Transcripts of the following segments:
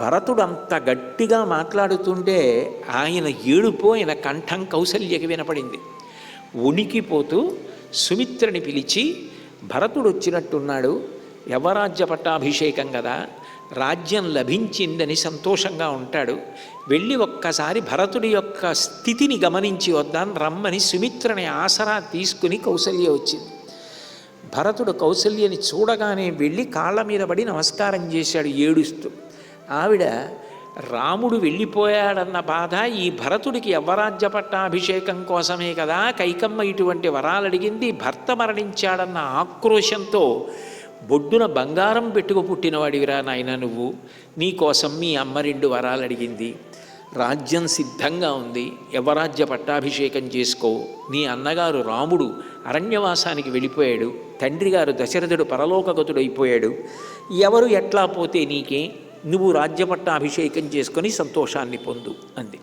భరతుడు అంత గట్టిగా మాట్లాడుతుంటే ఆయన ఏడుపు ఆయన కంఠం కౌశల్యకి వినపడింది. ఉనికిపోతూ సుమిత్రని పిలిచి భరతుడు వచ్చినట్టున్నాడు యవరాజ్య పట్టాభిషేకం కదా. రాజ్యం లభించిందని సంతోషంగా ఉంటాడు. వెళ్ళి ఒక్కసారి భరతుడి యొక్క స్థితిని గమనించి వద్దాం. రమ్మని సుమిత్రని ఆసరా తీసుకుని కౌసల్య వచ్చింది. భరతుడు కౌసల్యని చూడగానే వెళ్ళి కాళ్ళ మీద పడి నమస్కారం చేశాడు ఏడుస్తూ. ఆవిడ రాముడు వెళ్ళిపోయాడన్న బాధ ఈ భరతుడికి యవ్వరాజ్య పట్టాభిషేకం కోసమే కదా. కైకమ్మ ఇటువంటి వరాలు అడిగింది. భర్త మరణించాడన్న ఆక్రోశంతో బొడ్డున బంగారం పెట్టుకు పుట్టినవాడివిరా నాయన నువ్వు. నీకోసం మీ అమ్మ రెండు వరాలు అడిగింది. రాజ్యం సిద్ధంగా ఉంది. యవరాజ్య పట్టాభిషేకం చేసుకో. నీ అన్నగారు రాముడు అరణ్యవాసానికి వెళ్ళిపోయాడు. తండ్రి గారు దశరథుడు పరలోకగతుడైపోయాడు. ఎవరు ఎట్లా పోతే నీకే? నువ్వు రాజ్యపట్ట అభిషేకం చేసుకొని సంతోషాన్ని పొందు అంది.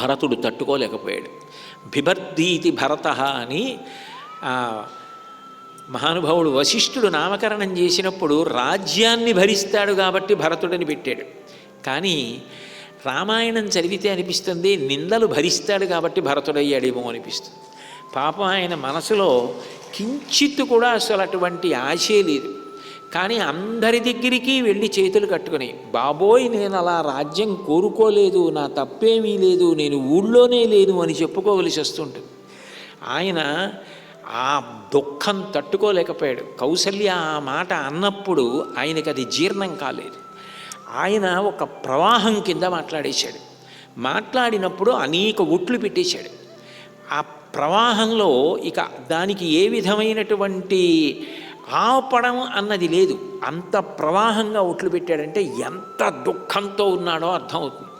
భరతుడు తట్టుకోలేకపోయాడు. బిభర్దీతి భరత అని మహానుభావుడు వశిష్ఠుడు నామకరణం చేసినప్పుడు రాజ్యాన్ని భరిస్తాడు కాబట్టి భరతుడని పెట్టాడు. కానీ రామాయణం చదివితే అనిపిస్తుంది నిందలు భరిస్తాడు కాబట్టి భరతుడయ్యాడేమో అనిపిస్తుంది. పాపం ఆయన మనసులో కించిత్తు కూడా అసలు అటువంటి ఆశే లేదు. కానీ అందరి దగ్గరికి వెళ్ళి చేతులు కట్టుకుని బాబోయ్ నేను అలా రాజ్యం కోరుకోలేదు నా తప్పేమీ లేదు నేను ఊళ్ళోనే లేను అని చెప్పుకోవలసి వస్తుంటుంది. ఆయన ఆ దుఃఖం తట్టుకోలేకపోయాడు. కౌసల్య ఆ మాట అన్నప్పుడు ఆయనకి అది జీర్ణం కాలేదు. ఆయన ఒక ప్రవాహం కింద మాట్లాడేశాడు. మాట్లాడినప్పుడు అనేక ఒట్లు పెట్టేశాడు. ఆ ప్రవాహంలో ఇక దానికి ఏ విధమైనటువంటి ఆపడం అన్నది లేదు. అంత ప్రవాహంగా ఒట్లు పెట్టాడంటే ఎంత దుఃఖంతో ఉన్నాడో అర్థమవుతుంది.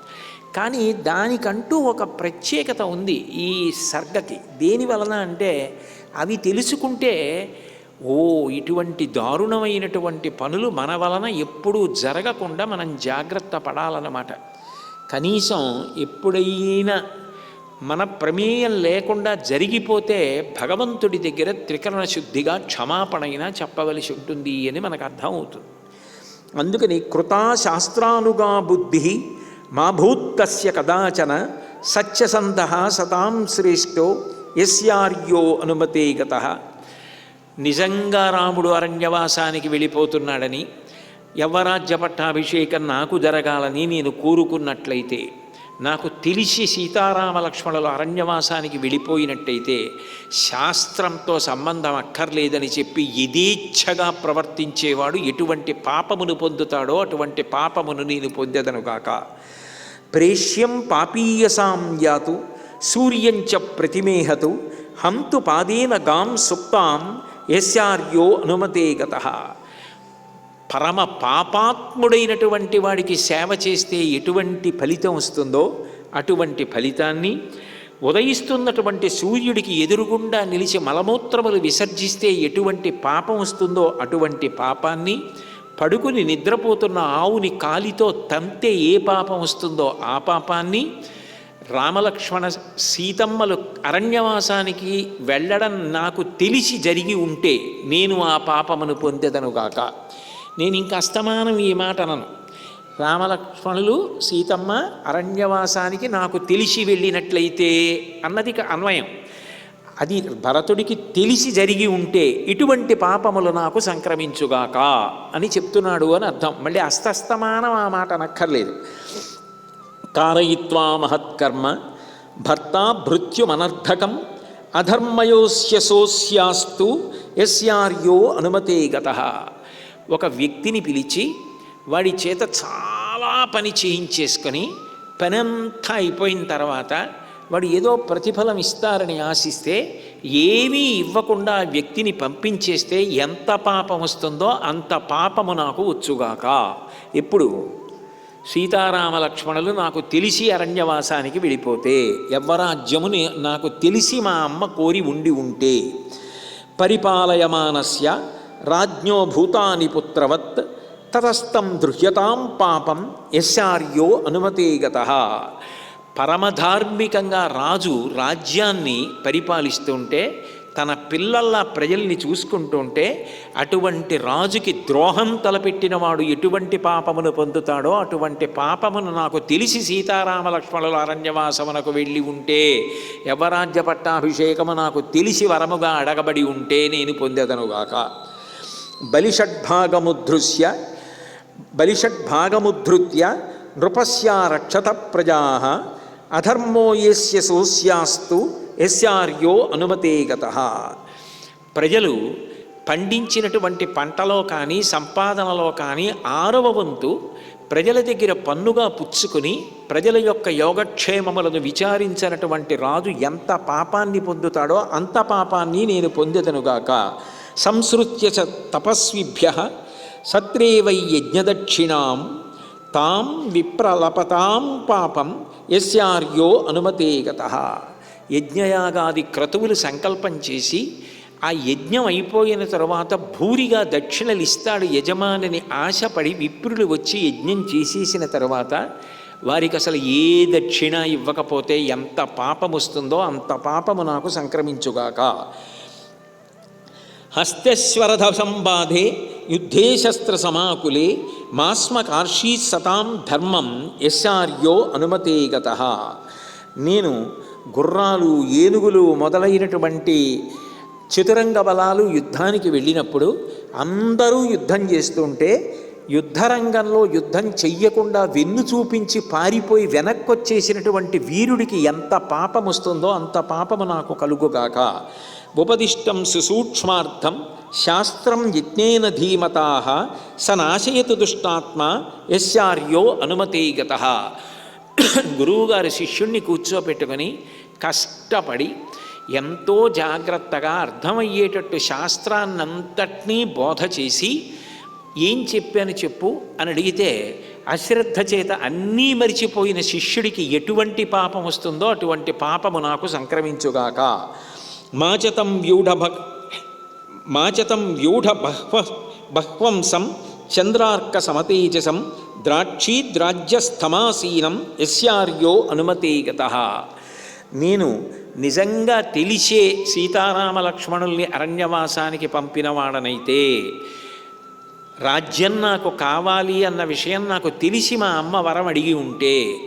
కానీ దానికంటూ ఒక ప్రత్యేకత ఉంది ఈ సర్గకి. దేని వలన అంటే అవి తెలుసుకుంటే ఓ ఇటువంటి దారుణమైనటువంటి పనులు మన వలన ఎప్పుడూ జరగకుండా మనం జాగ్రత్త పడాలన్నమాట. కనీసం ఎప్పుడైనా మన ప్రమేయం లేకుండా జరిగిపోతే భగవంతుడి దగ్గర త్రికరణ శుద్ధిగా క్షమాపణైనా చెప్పవలసి ఉంటుంది అని మనకు అర్థమవుతుంది. అందుకని కృతా శాస్త్రానుగా బుద్ధి మా భూత్తస్య కదాచన సత్యసంధ సతాం శ్రేష్టో ఎస్యార్యో అనుమతేగత నిజంగా రాముడు అరణ్యవాసానికి వెళ్ళిపోతున్నాడని యవ్వరాజ్య పట్టాభిషేకం నాకు జరగాలని నేను కోరుకున్నట్లయితే నాకు తెలిసి సీతారామ లక్ష్మణులు అరణ్యవాసానికి వెళ్ళిపోయినట్టయితే శాస్త్రంతో సంబంధం అక్కర్లేదని చెప్పి యథేచ్ఛగా ప్రవర్తించేవాడు ఎటువంటి పాపమును పొందుతాడో అటువంటి పాపమును నేను పొందెదనుగాక ప్రేష్యం పాపీయసాం యాతు సూర్యంచ ప్రతిమేహతు హంతు పాదేన గాం సుప్తాం యస్యార్యో అనుమతే గత. పరమ పాపాత్ముడైనటువంటి వాడికి సేవ చేస్తే ఎటువంటి ఫలితం వస్తుందో అటువంటి ఫలితాన్ని ఉదయిస్తున్నటువంటి సూర్యుడికి ఎదురుగుండా నిలిచి మలమూత్రములు విసర్జిస్తే ఎటువంటి పాపం వస్తుందో అటువంటి పాపాన్ని పడుకుని నిద్రపోతున్న ఆవుని కాలితో తంతే ఏ పాపం వస్తుందో ఆ పాపాన్ని రామలక్ష్మణ సీతమ్మలు అరణ్యవాసానికి వెళ్ళడం నాకు తెలిసి జరిగి ఉంటే నేను ఆ పాపమును పొందెదనుగాక నేను ఇంకా అస్తమానం ఈ మాట అనను. రామలక్ష్మణులు సీతమ్మ అరణ్యవాసానికి నాకు తెలిసి వెళ్ళినట్లయితే అన్నది అన్వయం. అది భరతుడికి తెలిసి జరిగి ఉంటే ఇటువంటి పాపములు నాకు సంక్రమించుగాక అని చెప్తున్నాడు అని అర్థం. మళ్ళీ అస్తస్తమానం ఆ మాట అనక్కర్లేదు. కారయిత్వా మహత్కర్మ భర్త భృత్యుమనర్ధకం అధర్మయోస్యసోస్యాస్తు యస్యార్యో అనుమతే గత. ఒక వ్యక్తిని పిలిచి వాడి చేత చాలా పని చేయించేసుకొని పనంతా అయిపోయిన తర్వాత వాడు ఏదో ప్రతిఫలం ఇస్తారని ఆశిస్తే ఏమీ ఇవ్వకుండా ఆ వ్యక్తిని పంపించేస్తే ఎంత పాపం వస్తుందో అంత పాపము నాకు వచ్చుగాక. ఎప్పుడు? సీతారామ లక్ష్మణులు నాకు తెలిసి అరణ్యవాసానికి వెళ్ళిపోతే యవ్వరాజ్యముని నాకు తెలిసి మా అమ్మ కోరి ఉండి ఉంటే పరిపాలయమానస్య రాజ్ఞో భూతాని పుత్రవత్ తతస్థం దృహ్యతాం పాపం ఎస్ఆర్యో అనుమతే గత పరమధార్మికంగా రాజు రాజ్యాన్ని పరిపాలిస్తుంటే తన పిల్లల్లా ప్రజల్ని చూసుకుంటుంటే అటువంటి రాజుకి ద్రోహం తలపెట్టినవాడు ఎటువంటి పాపమును పొందుతాడో అటువంటి పాపమును నాకు తెలిసి సీతారామ లక్ష్మణుల అరణ్యవాసమునకు వెళ్ళి ఉంటే యవరాజ్య పట్టాభిషేకము నాకు తెలిసి వరముగా అడగబడి ఉంటే నేను పొందేదనుగాక బలిషడ్భాగముధృశ్య బలిషడ్భాగముద్ధృత్య నృపస్య రక్షత ప్రజా అధర్మో ఎస్య సోస్యాస్తు ఎస్యార్యో అనుమతేగత ప్రజలు పండించినటువంటి పంటలో కానీ సంపాదనలో కానీ ఆరవ వంతు ప్రజల దగ్గర పన్నుగా పుచ్చుకుని ప్రజల యొక్క యోగక్షేమములను విచారించినటువంటి రాజు ఎంత పాపాన్ని పొందుతాడో అంత పాపాన్ని నేను పొందెదనుగాక సంసృత్య చ తపస్విభ్య సత్రేవై యజ్ఞదక్షిణాం తాం విప్రలపతాం పాపం యస్యార్యో అనుమతే గత. యజ్ఞయాగాది క్రతువులు సంకల్పం చేసి ఆ యజ్ఞం అయిపోయిన తర్వాత భూరిగా దక్షిణలు ఇస్తాడు యజమానిని ఆశపడి విప్రులు వచ్చి యజ్ఞం చేసేసిన తర్వాత వారికి అసలు ఏ దక్షిణ ఇవ్వకపోతే ఎంత పాపం వస్తుందో అంత పాపము నాకు సంక్రమించుగాక. హస్తస్వరథ సంబాధే యుద్ధేశస్త్ర సమాకులే మాస్మకార్షీ సతాం ధర్మం ఎస్ఆర్యో అనుమతేగత నేను గుర్రాలు ఏనుగులు మొదలైనటువంటి చతురంగ బలాలు యుద్ధానికి వెళ్ళినప్పుడు అందరూ యుద్ధం చేస్తుంటే యుద్ధరంగంలో యుద్ధం చెయ్యకుండా వెన్ను చూపించి పారిపోయి వెనక్కొచ్చేసినటువంటి వీరుడికి ఎంత పాపం వస్తుందో అంత పాపము నాకు కలుగుగాక. ఉపదిష్టం సుసూక్ష్మార్థం శాస్త్రం యజ్ఞేన ధీమతా స నాశయతు దుష్టాత్మ యస్యార్యో అనుమతే గత గురువుగారి శిష్యుణ్ణి కూర్చోపెట్టుకొని కష్టపడి ఎంతో జాగ్రత్తగా అర్థమయ్యేటట్టు శాస్త్రాన్నంతటినీ బోధ చేసి ఏం చెప్పాను చెప్పు అని అడిగితే అశ్రద్ధ చేత అన్నీ మరిచిపోయిన శిష్యుడికి ఎటువంటి పాపం వస్తుందో అటువంటి పాపము నాకు సంక్రమించుగాక. మాచతం వ్యూఢ భక్ మాచతం వ్యూఢ బహ్వ బహ్వంసం చంద్రార్క సమతేజసం ద్రాక్షీద్రాజ్యస్థమాసీనం యస్యార్యో అనుమతే గత నేను నిజంగా తెలిసే సీతారామ లక్ష్మణుల్ని అరణ్యవాసానికి పంపినవాడనైతే రాజ్యం నాకు కావాలి అన్న విషయం నాకు తెలిసి మా అమ్మ వరం అడిగి ఉంటే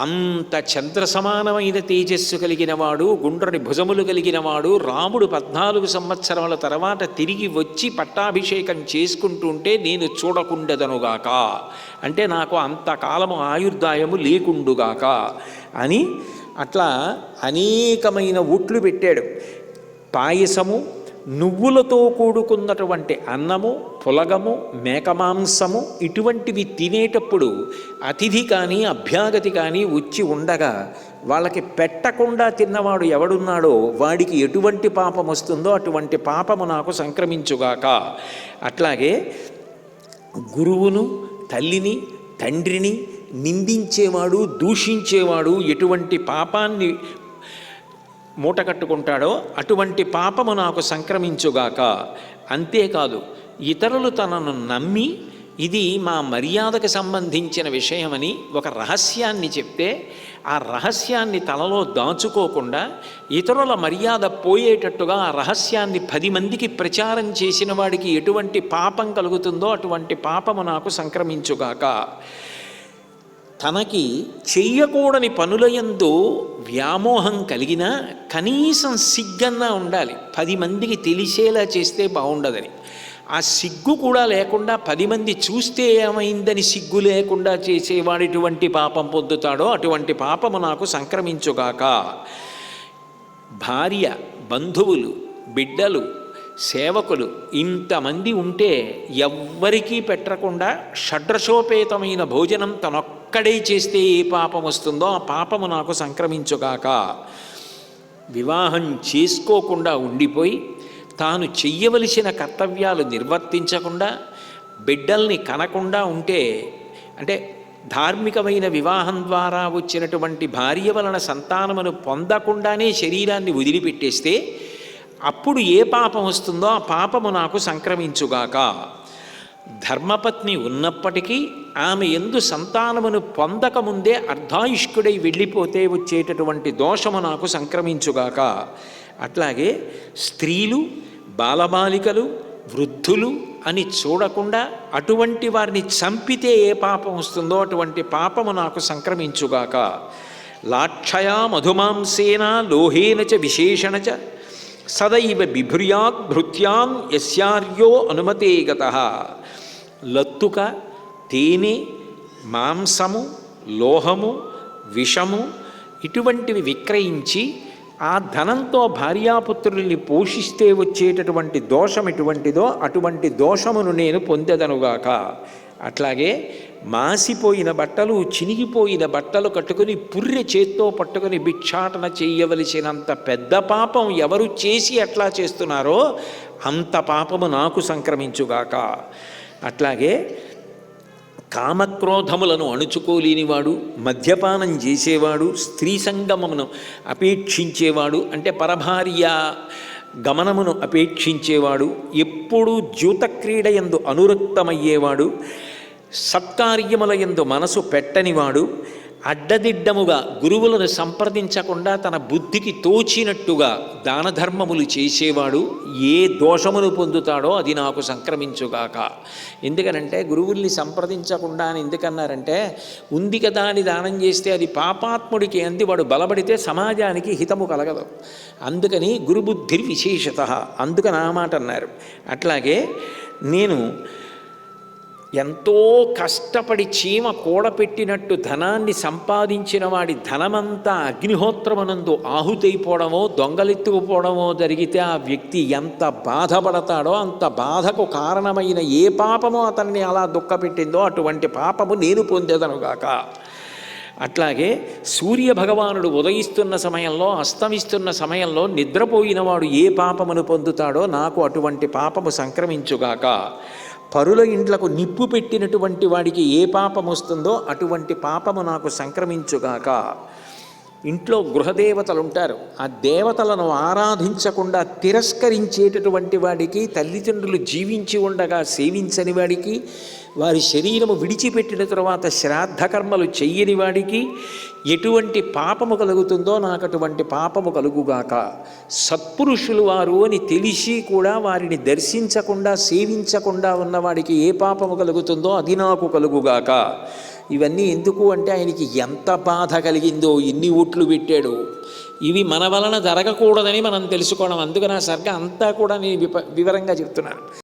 అంత చంద్ర సమానమైన తేజస్సు కలిగినవాడు గుండ్రని భుజములు కలిగినవాడు రాముడు పద్నాలుగు సంవత్సరముల తర్వాత తిరిగి వచ్చి పట్టాభిషేకం చేసుకుంటుంటే నేను చూడకుండదనుగాక. అంటే నాకు అంతకాలము ఆయుర్దాయము లేకుండుగాక. అని అట్లా అనేకమైన ఒట్లు పెట్టాడు. పాయసము నువ్వులతో కూడుకున్నటువంటి అన్నము పులగము మేకమాంసము ఇటువంటివి తినేటప్పుడు అతిథి కానీ అభ్యాగతి కానీ వచ్చి ఉండగా వాళ్ళకి పెట్టకుండా తిన్నవాడు ఎవడున్నాడో వాడికి ఎటువంటి పాపం వస్తుందో అటువంటి పాపము నాకు సంక్రమించుగాక. అట్లాగే గురువును తల్లిని తండ్రిని నిందించేవాడు దూషించేవాడు ఎటువంటి పాపాన్ని మూట కట్టుకుంటాడో అటువంటి పాపము నాకు సంక్రమించుగాక. అంతేకాదు ఇతరులు తనను నమ్మి ఇది మా మర్యాదకు సంబంధించిన విషయమని ఒక రహస్యాన్ని చెప్తే ఆ రహస్యాన్ని తలలో దాచుకోకుండా ఇతరుల మర్యాద పోయేటట్టుగా ఆ రహస్యాన్ని పది మందికి ప్రచారం చేసిన వాడికి ఎటువంటి పాపం కలుగుతుందో అటువంటి పాపము నాకు సంక్రమించుగాక. తనకి చెయ్యకూడని పనులయందు వ్యామోహం కలిగినా కనీసం సిగ్గన్నా ఉండాలి. పది మందికి తెలిసేలా చేస్తే బాగుండదని ఆ సిగ్గు కూడా లేకుండా పది మంది చూస్తే ఏమైందని సిగ్గు లేకుండా చేసేవాడు ఎటువంటి పాపం పొందుతాడో అటువంటి పాపము నాకు సంక్రమించుగాక. భార్య బంధువులు బిడ్డలు సేవకులు ఇంతమంది ఉంటే ఎవ్వరికీ పెట్టకుండా షడ్రశోపేతమైన భోజనం ఒక్కడే చేస్తే ఏ పాపం వస్తుందో ఆ పాపము నాకు సంక్రమించుగాక. వివాహం చేసుకోకుండా ఉండిపోయి తాను చెయ్యవలసిన కర్తవ్యాలు నిర్వర్తించకుండా బిడ్డల్ని కనకుండా ఉంటే అంటే ధార్మికమైన వివాహం ద్వారా వచ్చినటువంటి భార్య వలన సంతానమును పొందకుండానే శరీరాన్ని వదిలిపెట్టేస్తే అప్పుడు ఏ పాపం వస్తుందో ఆ పాపము నాకు సంక్రమించుగాక. ధర్మపత్ని ఉన్నప్పటికీ ఆమె ఎందు సంతానమును పొందకముందే అర్ధాయుష్కుడై వెళ్ళిపోతే వచ్చేటటువంటి దోషము నాకు సంక్రమించుగాక. అట్లాగే స్త్రీలు బాలబాలికలు వృద్ధులు అని చూడకుండా అటువంటి వారిని చంపితే ఏ పాపం వస్తుందో అటువంటి పాపము నాకు సంక్రమించుగాక. లాక్షయా మధుమాంసేన లోహేన చ విశేషణ చ సదైవ బిభుర్యాత్ భృత్యాం యస్యార్యో అనుమతే గత లత్తుక తేనె మాంసము లోహము విషము ఇటువంటివి విక్రయించి ఆ ధనంతో భార్యాపుత్రుల్ని పోషిస్తే వచ్చేటటువంటి దోషం ఎటువంటిదో అటువంటి దోషమును నేను పొందెదనుగాక. అట్లాగే మాసిపోయిన బట్టలు చినిగిపోయిన బట్టలు కట్టుకుని పుర్రె చేత్తో పట్టుకుని భిక్షాటన చేయవలసినంత పెద్ద పాపం ఎవరు చేసి అట్లా చేస్తున్నారో అంత పాపము నాకు సంక్రమించుగాక. అట్లాగే కామక్రోధములను అణుచుకోలేనివాడు మద్యపానం చేసేవాడు స్త్రీ సంగమమును అపేక్షించేవాడు అంటే పరభార్య గమనమును అపేక్షించేవాడు ఎప్పుడూ ద్యూతక్రీడ ఎందు అనురక్తమయ్యేవాడు సత్కార్యముల ఎందు మనసు పెట్టనివాడు అడ్డదిడ్డముగా గురువులను సంప్రదించకుండా తన బుద్ధికి తోచినట్టుగా దానధర్మములు చేసేవాడు ఏ దోషమును పొందుతాడో అది నాకు సంక్రమించుగాక. ఎందుకనంటే గురువుల్ని సంప్రదించకుండా అని ఎందుకన్నారంటే ఉంది కదా అని దానం చేస్తే అది పాపాత్ముడికి అంది వాడు బలపడితే సమాజానికి హితము కలగదు. అందుకని గురుబుద్ధి విశేషత అందుకని ఆ మాట అన్నారు. అట్లాగే నేను ఎంతో కష్టపడి చీమ కూడపెట్టినట్టు ధనాన్ని సంపాదించిన వాడి ధనమంతా అగ్నిహోత్రమనందు ఆహుతైపోవడమో దొంగలెత్తుకుపోవడమో జరిగితే ఆ వ్యక్తి ఎంత బాధపడతాడో అంత బాధకు కారణమైన ఏ పాపమో అతన్ని అలా దుఃఖపెట్టిందో అటువంటి పాపము నేను పొందేదనుగాక అట్లాగే సూర్య భగవానుడు ఉదయిస్తున్న సమయంలో అస్తమిస్తున్న సమయంలో నిద్రపోయినవాడు ఏ పాపమును పొందుతాడో నాకు అటువంటి పాపము సంక్రమించుగాక. పరుల ఇండ్లకు నిప్పు పెట్టినటువంటి వాడికి ఏ పాపం వస్తుందో అటువంటి పాపము నాకు సంక్రమించుగాక. ఇంట్లో గృహదేవతలు ఉంటారు ఆ దేవతలను ఆరాధించకుండా తిరస్కరించేటటువంటి వాడికి తల్లిదండ్రులు జీవించి ఉండగా సేవించని వాడికి వారి శరీరము విడిచిపెట్టిన తర్వాత శ్రాద్ధకర్మలు చెయ్యని వాడికి ఎటువంటి పాపము కలుగుతుందో నాకు అటువంటి పాపము కలుగుగాక. సత్పురుషులు వారు అని తెలిసి కూడా వారిని దర్శించకుండా సేవించకుండా ఉన్నవాడికి ఏ పాపము కలుగుతుందో అది నాకు కలుగుగాక. ఇవన్నీ ఎందుకు అంటే ఆయనకి ఎంత బాధ కలిగిందో ఎన్ని ఓట్లు పెట్టాడు. ఇవి మన వలన జరగకూడదని మనం తెలుసుకోవడం. అందుకని ఆ సర్గ అంతా కూడా నేను విప వివరంగా చెప్తున్నాను